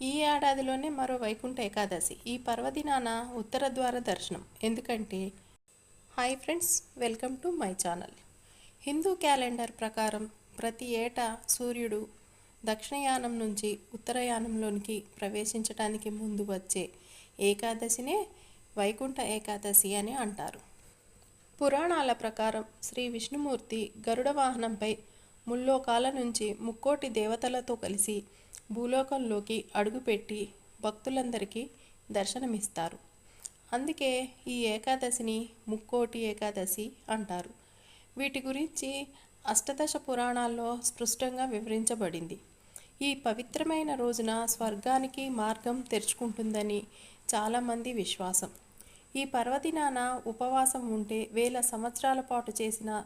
ఈ ఏడాదిలోనే మరో వైకుంఠ ఏకాదశి. ఈ పర్వదినాన ఉత్తర ద్వార దర్శనం. ఎందుకంటే hi friends welcome to my channel. Hindu calendar ప్రకారం ప్రతి ఏటా సూర్యుడు దక్షిణయానం నుంచి ఉత్తరయానంలోనికి ప్రవేశించడానికి ముందు వచ్చే ఏకాదశినే వైకుంఠ ఏకాదశి అని అంటారు. పురాణాల ప్రకారం శ్రీ విష్ణుమూర్తి గరుడ వాహనంపై ముల్లోకాల నుంచి ముక్కోటి దేవతలతో కలిసి భూలోకంలోకి అడుగుపెట్టి భక్తులందరికీ దర్శనమిస్తారు. అందుకే ఈ ఏకాదశిని ముక్కోటి ఏకాదశి అంటారు. వీటి గురించి అష్టదశ పురాణాల్లో స్పష్టంగా వివరించబడింది. ఈ పవిత్రమైన రోజున స్వర్గానికి మార్గం తెరుచుకుంటుందని చాలామంది విశ్వాసం. ఈ పర్వదినాన ఉపవాసం ఉంటే వేల సంవత్సరాల పాటు చేసిన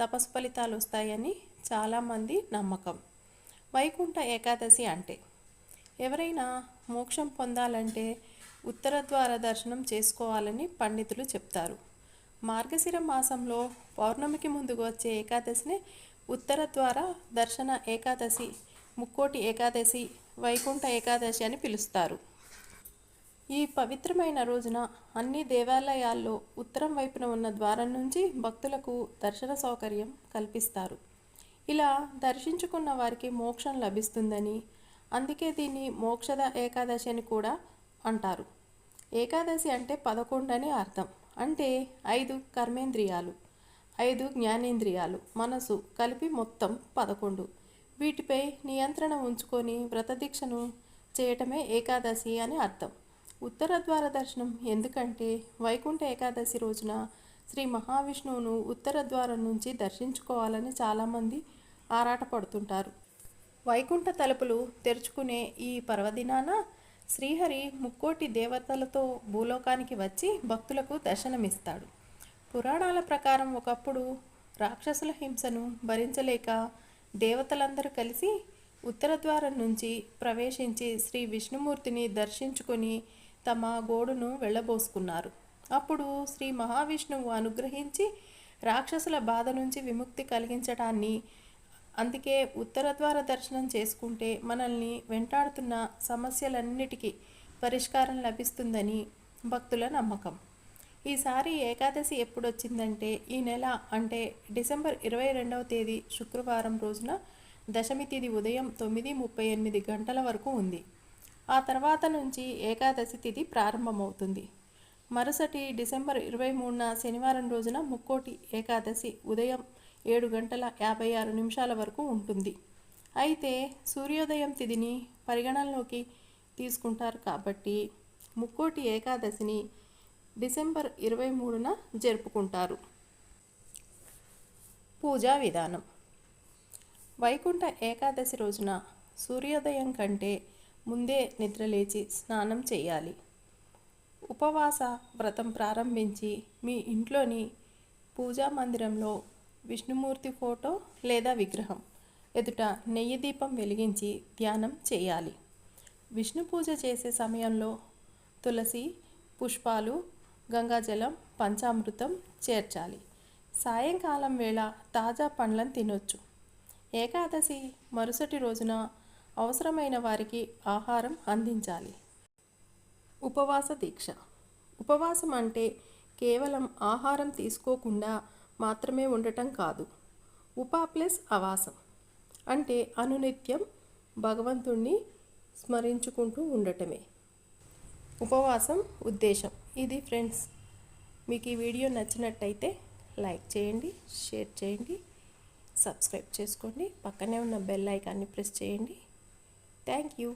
తపస్సు ఫలితాలు వస్తాయని చాలామంది నమ్మకం. వైకుంఠ ఏకాదశి అంటే ఎవరైనా మోక్షం పొందాలంటే ఉత్తర ద్వార దర్శనం చేసుకోవాలని పండితులు చెప్తారు. మార్గశిర మాసంలో పౌర్ణమికి ముందుకు వచ్చే ఏకాదశిని ఉత్తర ద్వార దర్శన ఏకాదశి ముక్కోటి ఏకాదశి వైకుంఠ ఏకాదశి అని పిలుస్తారు. ఈ పవిత్రమైన రోజున అన్ని దేవాలయాల్లో ఉత్తరం వైపున ఉన్న ద్వారం నుంచి భక్తులకు దర్శన సౌకర్యం కల్పిస్తారు. ఇలా దర్శించుకున్న వారికి మోక్షం లభిస్తుందని అందుకే దీన్ని మోక్షద ఏకాదశి అని కూడా అంటారు. ఏకాదశి అంటే పదకొండు అని అర్థం. అంటే ఐదు కర్మేంద్రియాలు ఐదు జ్ఞానేంద్రియాలు మనసు కలిపి మొత్తం పదకొండు. వీటిపై నియంత్రణ ఉంచుకొని వ్రతదీక్షను చేయటమే ఏకాదశి అని అర్థం. ఉత్తర ద్వార దర్శనం ఎందుకంటే వైకుంఠ ఏకాదశి రోజున శ్రీ మహావిష్ణువును ఉత్తర ద్వారం నుంచి దర్శించుకోవాలని చాలామంది ఆరాటపడుతుంటారు. వైకుంఠ తలుపులు తెరుచుకునే ఈ పర్వదినాన శ్రీహరి ముక్కోటి దేవతలతో భూలోకానికి వచ్చి భక్తులకు దర్శనమిస్తాడు. పురాణాల ప్రకారం ఒకప్పుడు రాక్షసుల హింసను భరించలేక దేవతలందరూ కలిసి ఉత్తర ద్వారం నుంచి ప్రవేశించి శ్రీ విష్ణుమూర్తిని దర్శించుకొని తమ గోడును వెళ్ళబోసుకున్నారు. అప్పుడు శ్రీ మహావిష్ణువు అనుగ్రహించి రాక్షసుల బాధ నుంచి విముక్తి కలిగించటాన్ని అందుకే ఉత్తర ద్వార దర్శనం చేసుకుంటే మనల్ని వెంటాడుతున్న సమస్యలన్నిటికీ పరిష్కారం లభిస్తుందని భక్తుల నమ్మకం. ఈసారి ఏకాదశి ఎప్పుడొచ్చిందంటే ఈ నెల అంటే డిసెంబర్ ఇరవై రెండవ తేదీ శుక్రవారం రోజున దశమి తిథి ఉదయం తొమ్మిది ముప్పై ఎనిమిది గంటల వరకు ఉంది. ఆ తర్వాత నుంచి ఏకాదశి తిథి ప్రారంభమవుతుంది. మరుసటి డిసెంబర్ ఇరవై మూడున శనివారం రోజున ముక్కోటి ఏకాదశి ఉదయం ఏడు గంటల యాభై ఆరు నిమిషాల వరకు ఉంటుంది. అయితే సూర్యోదయం తిథిని పరిగణనలోకి తీసుకుంటారు కాబట్టి ముక్కోటి ఏకాదశిని డిసెంబర్ ఇరవై మూడున జరుపుకుంటారు. పూజా విధానం. వైకుంఠ ఏకాదశి రోజున సూర్యోదయం కంటే ముందే నిద్రలేచి స్నానం చేయాలి. ఉపవాస వ్రతం ప్రారంభించి మీ ఇంట్లోని పూజా మందిరంలో విష్ణుమూర్తి ఫోటో లేదా విగ్రహం ఎదుట నెయ్యి దీపం వెలిగించి ధ్యానం చేయాలి. విష్ణు పూజ చేసే సమయంలో తులసి పుష్పాలు గంగాజలం పంచామృతం చేర్చాలి. సాయంకాలం వేళ తాజా పండ్లను తినొచ్చు. ఏకాదశి మరుసటి రోజున అవసరమైన వారికి ఆహారం అందించాలి. ఉపవాస దీక్ష. ఉపవాసం అంటే కేవలం ఆహారం తీసుకోకుండా మాత్రమే ఉండటం కాదు. ఉపా ప్లస్ అవాసం అంటే అనునిత్యం భగవంతుణ్ణి స్మరించుకుంటూ ఉండటమే. ఉపవాసం ఉద్దేశం. ఇది ఫ్రెండ్స్ మీకు ఈ వీడియో నచ్చినట్టయితే లైక్ చేయండి షేర్ చేయండి సబ్స్క్రైబ్ చేసుకోండి పక్కనే ఉన్న బెల్ ఐకాన్ని ప్రెస్ చేయండి. Thank you.